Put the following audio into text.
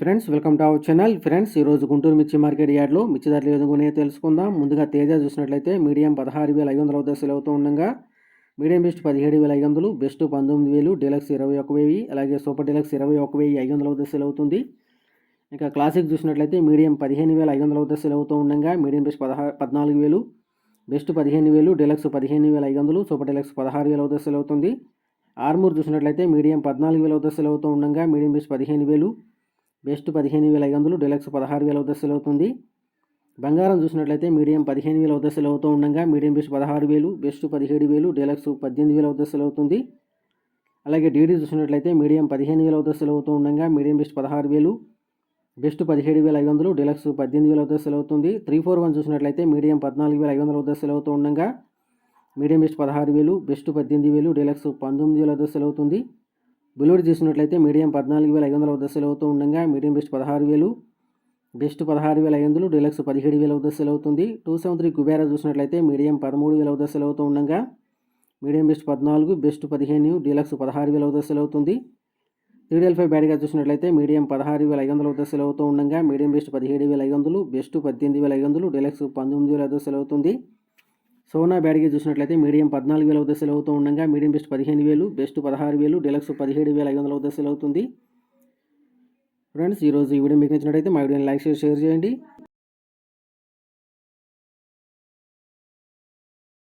Friends welcome to our channel friends ఈరోజు గుంటూరు మిర్చి market యార్డ్లో మిర్చి ధరలు విధంగా తెలుసుకుందాం. ముందుగా తేజ చూసినట్లయితే మీడియం పదహారు వేల ఐదు వందల వద్ద అవుతూ ఉండగా మీడియం బెస్ట్ పదిహేడు వేల ఐదు వందలు బెస్ట్ పంతొమ్మిది వేలు డీలక్స్ ఇరవై ఒక వెయ్యి అలాగే సూపర్ డీలక్స్ ఇరవై ఒక వెయ్యి ఐదు వందల వద్ద అవుతుంది. ఇంకా క్లాసిక్ చూసినట్లయితే మీడియం పదిహేను వేల ఐదు వందల వద్ద అవుతూ ఉండగా మీడియం బెస్ట్ పదహారు పద్నాలుగు వేలు బెస్ట్ పదిహేను వేలు డీలక్స్ పదిహేను వేల ఐదు వందలు సూపర్ డీలక్స్ పదహారు వేల వద్ద అవుతుంది. ఆర్మూర్ చూసినట్లయితే మీడియం పద్నాలుగు వేల వద్ద అవుతూ ఉండగా మీడియం బెస్ట్ పదిహేను వేలు బెస్ట్ పదిహేను వేల ఐదు వందలు డీలక్స్ పదహారు వేల వద్ద సేల్ అవుతుంది. బంగారం చూసినట్లయితే మీడియం పదిహేను వేల వద్ద సేల్ అవుతూ ఉండగా మీడియం బెస్ట్ పదహారు వేలు బెస్ట్ పదిహేడు వేలు డీలక్స్ పద్దెనిమిది వేల వద్ద సేల్ అవుతుంది. అలాగే డీడీ చూసినట్లయితే మీడియం పదిహేను వేల వద్ద సేల్ అవుతూ ఉండగా మీడియం బెస్ట్ పదహారు వేలు బెస్ట్ పదిహేడు వేల ఐదు వందలు డెలక్స్ పద్దెనిమిది వేల వద్ద సేల్ అవుతుంది. త్రీ ఫోర్ వన్ చూసినట్లయితే మీడియం పద్నాలుగు వేల ఐదు వందల వద్ద సేల్ అవుతూ ఉండగా మీడియం బెస్ట్ పదహారు వేలు బెస్ట్ పద్దెనిమిది వేలు డీలక్స్ పంతొమ్మిది వేల వద్ద అవుతుంది. బుల్లెట్ చూసినట్లయితే మీడియం పద్నాలుగు వేల ఐదు వందల వద్ద సెల్ అవుతూ ఉండగా మీడియం బెస్ట్ పదహారు వేలు బెస్ట్ పదహారు వేల ఐదు వందలు డీలక్స్ పదిహేడు వేల వద్ద సెల్ అవుతుంది. టూ సెవెన్ త్రీ కుబేరా చూసినట్లయితే మీడియం పదమూడు వేల వద్ద సెల్ అవుతూ ఉండగా మీడియం బెస్ట్ పద్నాలుగు బెస్ట్ పదిహేను డీలక్స్ పదహారు వేల వద్ద సెల్ అవుతుంది. త్రీ డెల్ ఫైవ్ బ్యాడ్గా చూసినట్లయితే మీడియం పదహారు వేల ఐదు వందల వద్ద సెల్ అవుతూ ఉండగా మీడియం బెస్ట్ పదిహేడు వేల ఐదు వందలు బెస్ట్ పద్దెనిమిది వేల ఐదు వందలు డీలక్స్ పంతొమ్మిది వేల వద్ద సెల్ అవుతుంది. సోనా బ్యాడ్గా చూసినట్లయితే మీడియం పద్నాలుగు వేల దశలు అవుతూ ఉండగా మీడియం బెస్ట్ పదిహేను వేలు బెస్ట్ పదహారు వేలు డెలక్స్ పదిహేడు వేల ఐదు వందల దశలు అవుతుంది. ఫ్రెండ్స్ ఈరోజు ఈ వీడియో మీకు నచ్చినట్లయితే మా వీడియోని లైక్ చేసి షేర్ చేయండి.